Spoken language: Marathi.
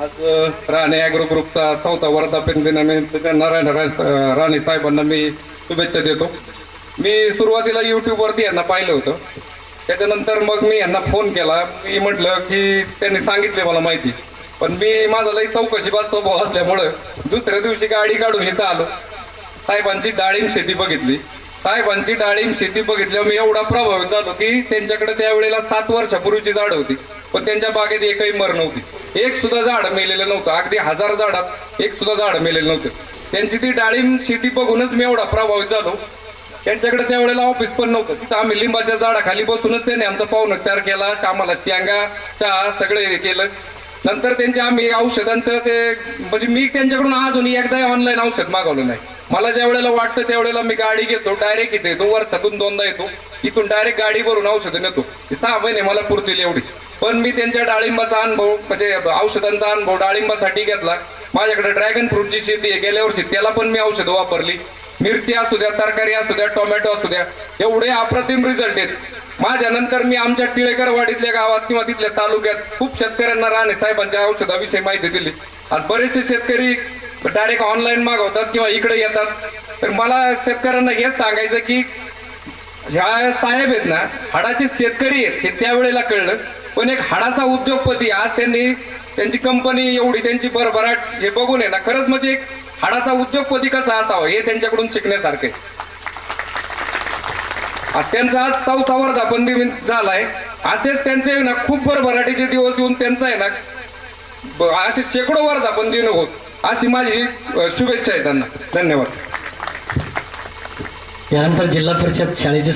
आज राणे अॅग्रो ग्रुपचा चौथा वर्धापन दिनानिमित्त नारायण राय राणे साहेबांना मी शुभेच्छा देतो. मी सुरुवातीला युट्यूबवरती यांना पाहिलं होतं. त्याच्यानंतर मग मी यांना फोन केला. मी म्हटलं की त्यांनी सांगितले मला माहिती. पण मी माझा लई चौकशी बाद स्वभाव असल्यामुळं दुसऱ्या दिवशी गाडी काढून इथं आलो. साहेबांची डाळिंब शेती बघितली. साहेबांची डाळिंब शेती बघितल्यावर मी एवढा प्रभावित झालो की त्यांच्याकडे त्यावेळेला सात वर्षापूर्वीची झाड होती. पण त्यांच्या बागेत एकही मर नव्हती. एक सुद्धा झाड मेलेलं नव्हतं. अगदी हजार झाडात एक सुद्धा झाड मेलेलं नव्हतं. त्यांची ती डाळिंब शेती बघूनच मी एवढा प्रभावित झालो. त्यांच्याकडे त्यावेळेला ऑफिस पण नव्हतं. तिथं आम्ही लिंबाच्या झाडाखाली बसूनच त्याने आमचा पाहुणचार केला. आम्हाला शेंगा चहा सगळे हे केलं. नंतर त्यांच्या आम्ही औषधांचं ते म्हणजे मी त्यांच्याकडून अजूनही एकदा ऑनलाईन औषध मागवलं नाही. मला ज्या वेळेला वाटतं त्यावेळेला मी गाडी घेतो डायरेक्ट इथे येतो वर्षातून दोनदा येतो. इथून डायरेक्ट गाडी भरून औषधं नेतो. सहा महिने मला पुरतील एवढी. पण मी त्यांच्या डाळिंबाचा अनुभव म्हणजे औषधांचा अनुभव डाळिंबासाठी घेतला. माझ्याकडे ड्रॅगन फ्रूटची शेती आहे गेल्या वर्षी त्याला पण मी औषधं वापरली. मिरची असू द्या तरकारी असू द्या टोमॅटो असू द्या एवढे अप्रतिम रिझल्ट आहेत. माझ्यानंतर मी आमच्या टिळेकरवाडीतल्या गावात किंवा तिथल्या तालुक्यात खूप शेतकऱ्यांना राणे साहेबांच्या औषधाविषयी माहिती दिली. आणि बरेचसे शेतकरी डायरेक्ट ऑनलाईन मागवतात किंवा इकडे येतात. तर मला शेतकऱ्यांना हेच सांगायचं की ह्या साहेब आहेत ना हाडाचे शेतकरी आहेत हे त्यावेळेला कळलं. पण एक हाडाचा उद्योगपती आज त्यांनी त्यांची कंपनी एवढी त्यांची भरभराट हे बघून आहे ना खरंच म्हणजे एक हाडाचा उद्योगपती कसा असावा हे त्यांच्याकडून शिकण्यासारखे त्यांचा आज चौथा वर्धापन दिन झालाय. असेच त्यांचे ना खूप भरभराटीचे दिवस येऊन त्यांचा आहे ना ब- असे शेकडो वर्धापन दिन होत. अशी माझी शुभेच्छा आहे त्यांना. धन्यवाद. यानंतर जिल्हा परिषद शाळेचे